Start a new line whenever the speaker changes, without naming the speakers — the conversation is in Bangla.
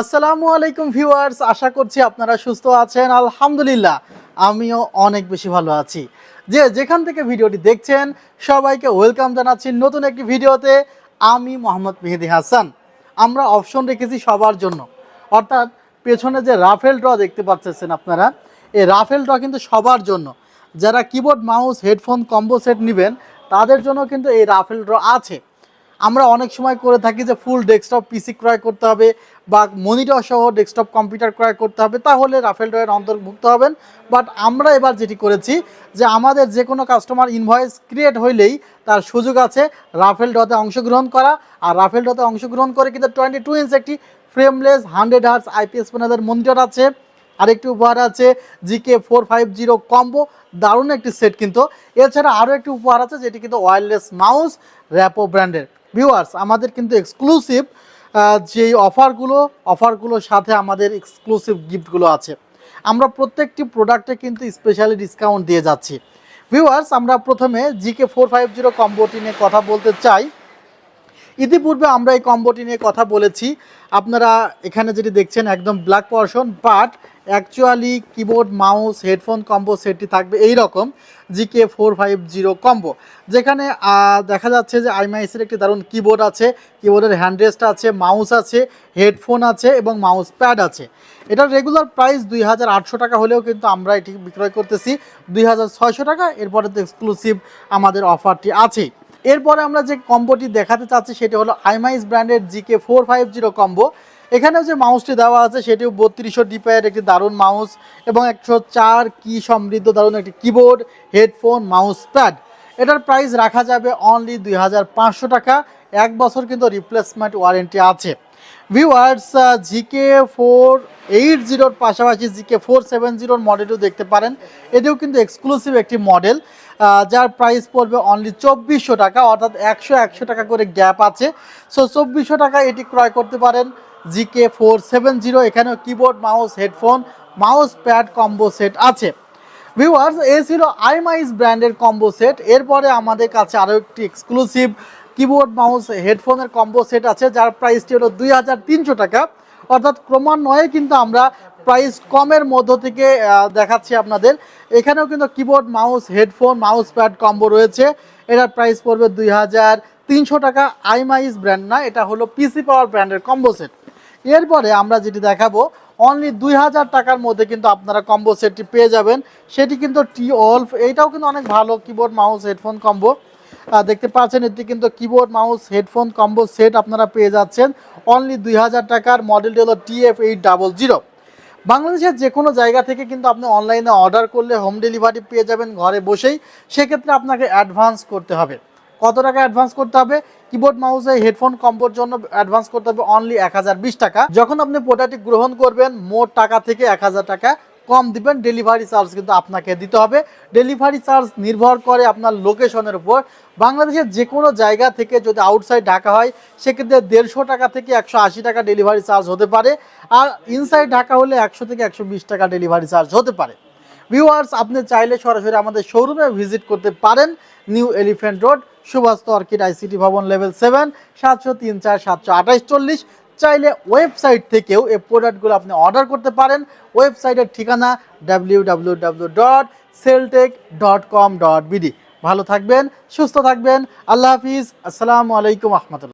আসসালামু আলাইকুম ভিউয়ার্স, আশা করছি আপনারা সুস্থ আছেন। আলহামদুলিল্লাহ, আমিও অনেক বেশি ভালো আছি। যে যেখান থেকে ভিডিওটি দেখছেন, সবাইকে ওয়েলকাম জানাচ্ছি নতুন একটি ভিডিওতে। আমি মোহাম্মদ মেহেদি হাসান। আমরা অপশন রেখেছি সবার জন্য। অর্থাৎ পেছনে যে রাফেল ড্র দেখতে পাচ্ছেন আপনারা, এই রাফেল ড্র কিন্তু সবার জন্য। যারা keyboard mouse headphone combo set নেবেন, তাদের জন্য কিন্তু এই রাফেল ড্র আছে। আমরা অনেক সময় করে থাকি যে ফুল ডেস্কটপ পিসি ক্রয় করতে হবে বা মনিটর সহ ডেস্কটপ কম্পিউটার ক্রয় করতে হবে, তাহলে রাফেল ড্রয়ের অন্তর্ভুক্ত হবেন। বাট আমরা এবার যেটি করেছি যে আমাদের যে কোনো কাস্টমার ইনভয়েস ক্রিয়েট হইলেই তার সুযোগ আছে রাফেল ড্রতে অংশগ্রহণ করা। আর রাফেল ড্রতে অংশগ্রহণ করে কিন্তু টোয়েন্টি টু ইঞ্চ একটি ফ্রেমলেস হান্ড্রেড হার্স আইপিএস প্যানেলের মনিটর আছে। আরেকটি উপহার আছে GK four five zero combo দারুণ একটি সেট কিন্তু। এছাড়া আরও একটি উপহার আছে যেটি কিন্তু ওয়্যারলেস মাউস র্যাপো ব্র্যান্ডের ভিউয়ার্স আমাদের কিন্তু এক্সক্লুসিভ যেই অফারগুলো অফারগুলোর সাথে আমাদের এক্সক্লুসিভ গিফটগুলো আছে। আমরা প্রত্যেকটি প্রোডাক্টে কিন্তু স্পেশালি ডিসকাউন্ট দিয়ে যাচ্ছি। ভিউয়ার্স আমরা প্রথমে জিকে ফোর ফাইভ জিরো কম্বোটি নিয়ে কথা বলতে চাই। ইতিপূর্বে আমরা এই কম্বোটি নিয়ে কথা বলেছি। আপনারা এখানে যেটি দেখছেন, একদম black portion but actually keyboard mouse headphone combo সেটটি থাকবে এই রকম GK four five zero combo যেখানে দেখা যাচ্ছে যে আইমাইসের একটি দারুণ কিবোর্ড আছে কিবোর্ডের হ্যান্ডরেস্ট আছে মাউস আছে হেডফোন আছে এবং মাউস প্যাড আছে। এটার রেগুলার প্রাইস দুই হাজার আটশো টাকা হলেও কিন্তু আমরা এটি বিক্রয় করতেছি দুই হাজার ছয়শো টাকা। এরপরে তো এক্সক্লুসিভ আমাদের অফারটি আছেই। এরপরে আমরা যে কম্বোটি দেখাতে চাচ্ছি সেটি হলো আইমাইস ব্র্যান্ডের GK four five zero combo. এখানেও যে মাউসটি দেওয়া আছে সেটিও বত্রিশশো ডিপায়ের একটি দারুণ মাউস এবং একশো চার কি সমৃদ্ধ দারুণ একটি কিবোর্ড, হেডফোন, মাউস প্যাড। এটার প্রাইস রাখা যাবে অনলি দুই হাজার পাঁচশো টাকা। এক বছর কিন্তু রিপ্লেসমেন্ট ওয়ারেন্টি আছে। ভিউয়ার্স জিকে ফোর এইট জিরোর পাশাপাশি জিকে ফোর সেভেন জিরোর মডেলও দেখতে পারেন। এটিও কিন্তু এক্সক্লুসিভ একটি মডেল যার প্রাইস পড়বে অনলি চব্বিশশো টাকা, অর্থাৎ একশো একশো টাকা করে গ্যাপ আছে। সো চব্বিশশো টাকা এটি ক্রয় করতে পারেন জিকে ফোর সেভেন জিরো এখানেও keyboard mouse headphone mouse pad combo set আছে। ভিউয়ার্স এ ছিল আইমাইস ব্র্যান্ডের কম্বো সেট এরপরে আমাদের কাছে আরও একটি এক্সক্লুসিভ কিবোর্ড মাউস হেডফোনের কম্বো সেট আছে, যার প্রাইসটি হলো দুই হাজার তিনশো টাকা। অর্থাৎ ক্রমান্বয়ে কিন্তু আমরা প্রাইস কমের মধ্য থেকে দেখাচ্ছি আপনাদের। এখানেও কিন্তু keyboard mouse headphone mouse pad combo রয়েছে। এটার প্রাইস পড়বে দুই হাজার তিনশো টাকা। আইমাইস ব্র্যান্ড না, এটা হলো পিসি পাওয়ার ব্র্যান্ডের কম্বো সেট এরপরে আমরা যেটি দেখাবো অনলি দুই হাজার টাকার মধ্যে কিন্তু আপনারা কম্বো সেটটি পেয়ে যাবেন। সেটি কিন্তু টি ওলফ এইটাও কিন্তু অনেক ভালো কিবোর্ড মাউস হেডফোন কম্বো দেখতে পাচ্ছেন, এটি কিন্তু keyboard mouse headphone combo set আপনারা পেয়ে যাচ্ছেন। অনলি দুই হাজার টাকার মডেলটি হলো টিএফ এইট ডাবল জিরো বাংলাদেশের যে কোনো জায়গা থেকে কিন্তু আপনি অনলাইনে অর্ডার করলে হোম ডেলিভারি পেয়ে যাবেন ঘরে বসেই। সেক্ষেত্রে আপনাকে অ্যাডভান্স করতে হবে। কত টাকা অ্যাডভান্স করতে হবে? কিবোর্ড মাউসে হেডফোন কম্বোর জন্য অ্যাডভান্স করতে হবে অনলি এক হাজার বিশ টাকা। যখন আপনি প্রোডাক্টটি গ্রহণ করবেন, মোট টাকা থেকে এক হাজার টাকা কম দিবেন ডেলিভারি চার্জ কিন্তু আপনাকে দিতে হবে। ডেলিভারি চার্জ নির্ভর করে আপনার লোকেশনের উপর। বাংলাদেশের যে কোনো জায়গা থেকে যদি আউটসাইড ঢাকা হয়, সেক্ষেত্রে দেড়শো টাকা থেকে একশো আশি টাকা ডেলিভারি চার্জ হতে পারে। আর ইনসাইড ঢাকা হলে একশো থেকে একশো বিশ টাকা ডেলিভারি চার্জ হতে পারে। ভিউয়ার্স আপনি চাইলে সরাসরি আমাদের শোরুমে ভিজিট করতে পারেন। New elephant road Subhash orchid ICT Bhaban level seven সাতশো তিন চার সাতশো আঠাইশ চল্লিশ চাইলে ওয়েবসাইট থেকেও এই প্রোডাক্টগুলো আপনি অর্ডার করতে পারেন। ওয়েবসাইটের ঠিকানা W W dot Celltek dot com dot BD ভালো থাকবেন, সুস্থ থাকবেন। আল্লাহ হাফিজ। আসসালামু আলাইকুম রহমতুল্লাহ।